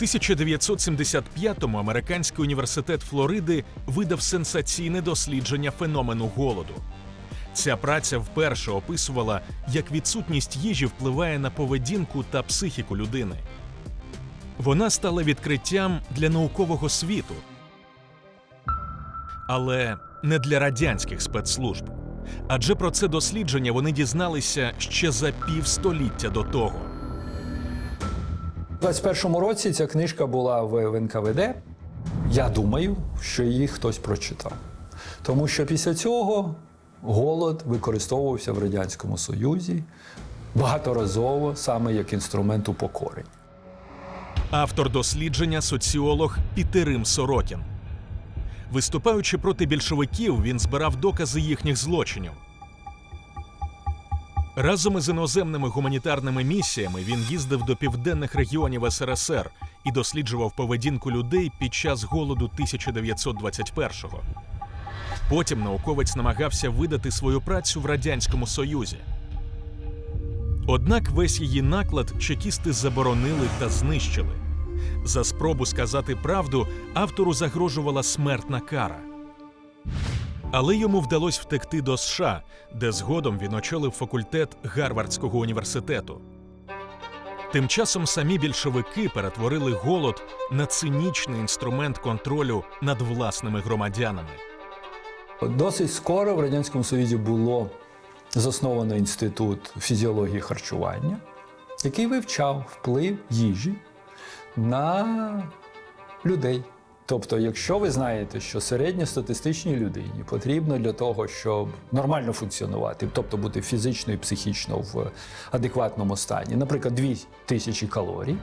1975-му американський університет Флориди видав сенсаційне дослідження феномену голоду. Ця праця вперше описувала, як відсутність їжі впливає на поведінку та психіку людини. Вона стала відкриттям для наукового світу, але не для радянських спецслужб. Адже про це дослідження вони дізналися ще за півстоліття до того. У 21-му році ця книжка була в НКВД. Я думаю, що її хтось прочитав. Тому що після цього голод використовувався в Радянському Союзі багаторазово саме як інструмент упокорень. Автор дослідження соціолог Пітерим Сорокін. Виступаючи проти більшовиків, він збирав докази їхніх злочинів. Разом із іноземними гуманітарними місіями він їздив до південних регіонів СРСР і досліджував поведінку людей під час голоду 1921-го. Потім науковець намагався видати свою працю в Радянському Союзі. Однак весь її наклад чекісти заборонили та знищили. За спробу сказати правду автору загрожувала смертна кара. Але йому вдалося втекти до США, де згодом він очолив факультет Гарвардського університету. Тим часом самі більшовики перетворили голод на цинічний інструмент контролю над власними громадянами. Досить скоро в Радянському Союзі було засновано інститут фізіології харчування, який вивчав вплив їжі на людей. Тобто, якщо ви знаєте, що середньостатистичній людині потрібно для того, щоб нормально функціонувати, тобто бути фізично і психічно в адекватному стані, наприклад, 2 тисячі калорій,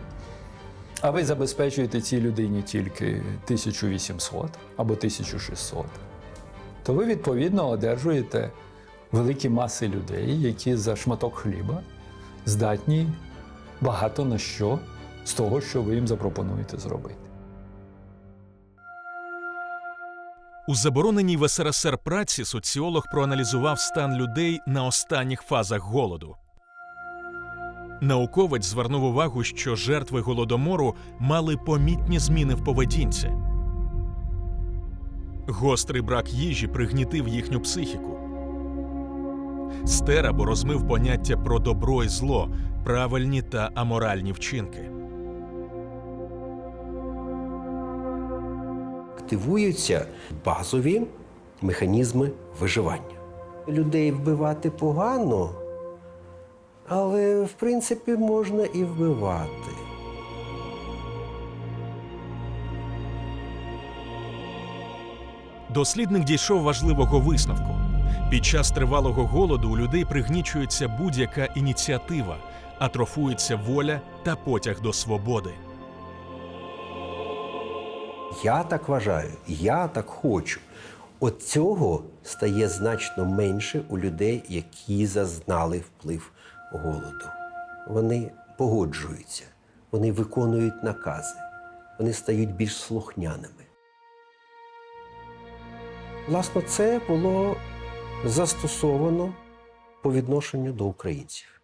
а ви забезпечуєте цій людині тільки 1800 або 1600, то ви відповідно одержуєте великі маси людей, які за шматок хліба здатні багато на що з того, що ви їм запропонуєте зробити. У забороненій в СРСР праці соціолог проаналізував стан людей на останніх фазах голоду. Науковець звернув увагу, що жертви голодомору мали помітні зміни в поведінці. Гострий брак їжі пригнітив їхню психіку. Стер або розмив поняття про добро і зло, правильні та аморальні вчинки. Активуються базові механізми виживання. Людей вбивати погано, але в принципі можна і вбивати. Дослідник дійшов важливого висновку. Під час тривалого голоду у людей пригнічується будь-яка ініціатива, атрофується воля та потяг до свободи. Я так вважаю, я так хочу. От цього стає значно менше у людей, які зазнали вплив голоду. Вони погоджуються, вони виконують накази, вони стають більш слухняними. Власне, це було застосовано по відношенню до українців.